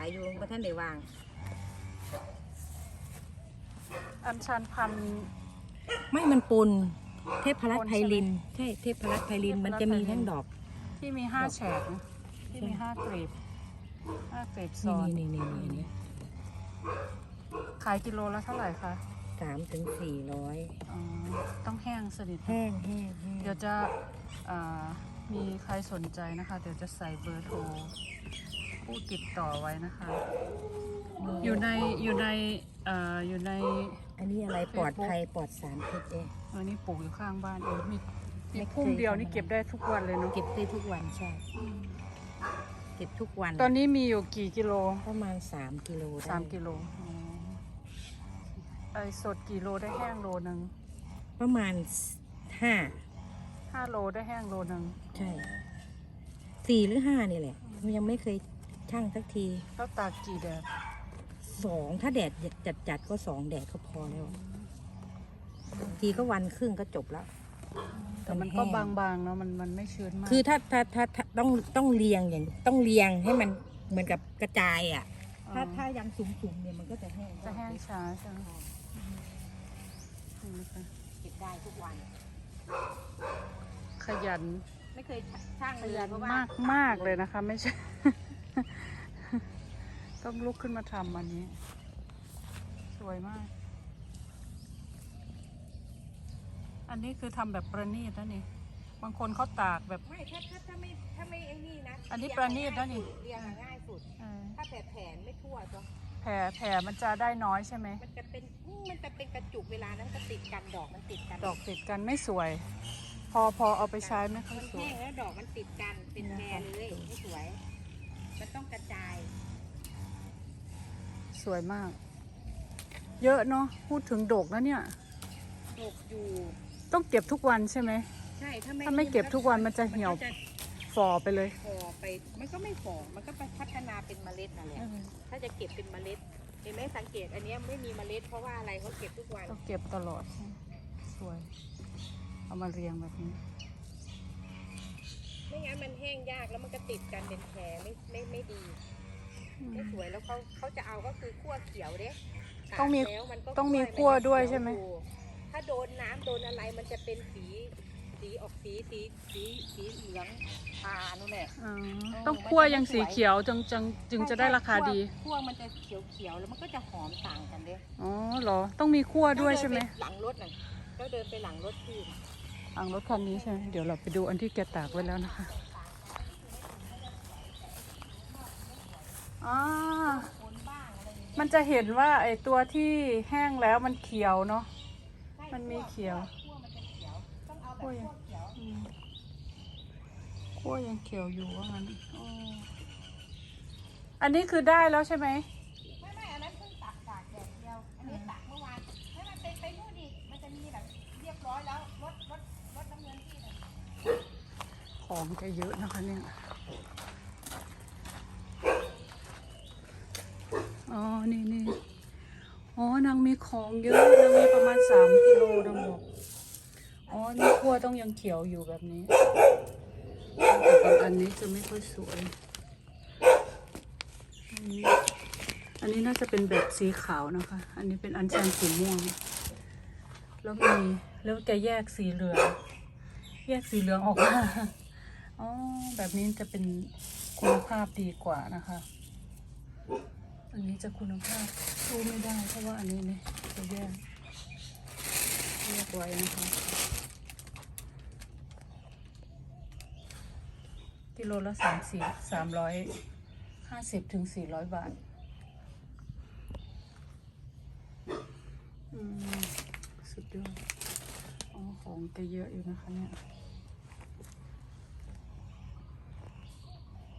ายอยู่บ่ท่านได้วาง อัญชันพันธุ์ ไม่มันปนเทพรัตปนน์ใช่ไพไหมลิน ใช่เทพรัตน์ไพลินเทพรัตน์มันจะมีไพลินทั้งดอกที่มีห้าแฉกนะที่มีห้ากลีบห้ากลีบซ้นี่อนนี่นี่นี่นี่ขายกิโลละเท่าไหร่คะสามถึงสี่ร้อยอ๋อต้องแห้งสนิท แห้งแห้งแห้งเดี๋ยวจะอ่ามีใครสนใจนะคะ เดี๋ยวจะใส่เบอร์โทร ผู้ติดต่อไว้นะคะ อยู่ในอยู่ในอ่าอยู่ในอันนี้อะไรปลอดภัยปลอดสารพิษเองอันนี้ปลูกอยู่ข้างบ้านเองมีไม่มีเคยพุ่มเดียวทำนี่อะไรเก็บได้ทุกวันเลยเนาะเก็บได้ทุกวันใช่ เก็บทุกวันตอนนี้มีอยู่กี่กิโลประมาณสามกิโลได้สามกิโลอ๋อไอสดกี่โลได้แห้งโลหนึ่งประมาณห้าห้าโลได้แห้งโลหนึ่งใช่สี่หรือห้านี่แหละมันยังไม่เคย ช่างสักทีแล้วตากกี่แดดสองถ้าแดดจัดจัดๆก็สองแดดก็พอแล้วบางทีก็วันครึ่งก็จบแล้วแต่มันแห้ก็งบางๆเนาะมันมันไม่ชื้นมากคือถ้าถ้าถ้าถ้าต้องต้องเรียงอย่างต้องเรียงให้มันเหมือนกับกระจายอะอ๋อถ้าถ้ายังสูงๆเนี่ยมันก็จะแห้งจะแห้งช้าใช่ไหมนี่ค่ะเก็บได้ทุกวัน ขยันไม่เคยช่างขเลยยันเพราะว่ามากมากเลยนะคะ ไม่ใช่ ต้องลุกขึ้นมาทำอันนี้ สวยมาก อันนี้คือทำแบบประณีตนะนี่ บางคนเขาตากแบบ ไม่ถ้าถ้าถ้าไม่ถ้าไม่ไอ้นี่นะอันนี้ประณีตนะนี่ เรียงอะง่ายสุด เออถ้าแผ่แผ่นไม่ทั่วจ้ะแผ่แผ่มันจะได้น้อยใช่ไหม มันจะเป็นอืมมันจะเป็นกระจุกเวลานั้นก็ติดกันดอกมันติดกันดอกติดกันไม่สวย พอพอเอาไปใช้ไม่ค่อยมันสวยแห้งแล้วดอกมันติดกันเป็นแพรเลยไม่สวย มันต้องกระจาย สวยมาก เยอะเนาะพูดถึงดกนะเนี่ย ดกอยู่ ต้องเก็บทุกวันใช่ไหม ใช่ ถ้าไม่ถ้าไม่เก็บทุกวันมันจะเหี่ยวมันก็ฟอไปเลยฟอไป มันก็ไม่ฟอมันก็ไปพัฒนาเป็นเมล็ดนั่นแหละ ถ้าจะเก็บเป็นเมล็ด เห็นไหมสังเกต อันเนี้ยไม่มีเมล็ดเพราะว่าอะไรเขาเก็บทุกวัน ต้องเก็บตลอด สวย เอามาเรียงแบบนี้ ไม่งั้นมันแห้งยากแล้วมันก็ติดกันเป็นแพรไม่ไม่ไม่ดี ไม่สวยแล้วเขาเขาจะเอาก็คือขั้วเขียวเด้ต้องมีตากแล้วนก็ต้องมีกล้คั่วด้วยนจะใช่ไหมเขีอยู่ถ้าโดนน้ำโดนอะไรมันจะเป็นสีสีออกสีสีสีสีเหลืองทานู่นแหละ อ๋อเออต้องมันคั่วจะไม่ยังสีสวยเขียวจึงจึงจึงจะได้ราคาดีขั้วมันจะเขียวเขียวๆ แล้วมันก็จะหอมต่างกันเด้อ๋อเหรอ ต้องมีคั่วด้วยใช่ไหมเดินปหลังรถน่ะก็เดินไปหลังรถที่ทางรถคันนี้ใช่ไหมเดี๋ยวเราไปดูอันที่แกตากไว้แล้วนะคะ อ่ามันจะเห็นว่าไอตัวที่แห้งแล้วมันเขียวเนาะมันมีเขียวขั้วมันจะเขียว ต้องเอาแบบขั้วยังขั้วเขียว อืมคั่วยังเขียวอยู่ว่างั้นอ๋ออันนี้คือได้แล้วใช่ไหม ไม่ไม่อันนั้นเพิ่งตักตากแดดเดียว อันนี้ตักเมื่อวานให้มันเป็นไปนู่นอีกมันจะมีแบบเรียบร้อยแล้วรถรถรถน้ำเงินที่น่ะของแกเยอะนะคะเนี่ย อ๋อ นี่นี่อ๋อ นาง มีของเยอะนางมีประมาณสามกิโลนางบอกอ๋อนี่ขั้วต้องยังเขียวอยู่แบบนี้แต่บางอันนี้จะไม่ค่อยสวยอันนี้อันนี้น่าจะเป็นแบบสีขาวนะคะ อันนี้เป็นอันชันสีม่วง แล้วมีแล้วแกแยกสีเหลือง แยกสีเหลืองออกมาอ๋อแบบนี้จะเป็นคุณภาพดีกว่านะคะ อันนี้จะคุณภาพสู้ไม่ได้ เพราะว่าอันนี้เนี่ยจะแยกแยกไว้นะคะกิโลละสามสี่สามร้อยห้าสิบถึงสี่ร้อยบาทอืมสุดยอดอ๋อของแกเยอะอยู่นะคะเนี่ย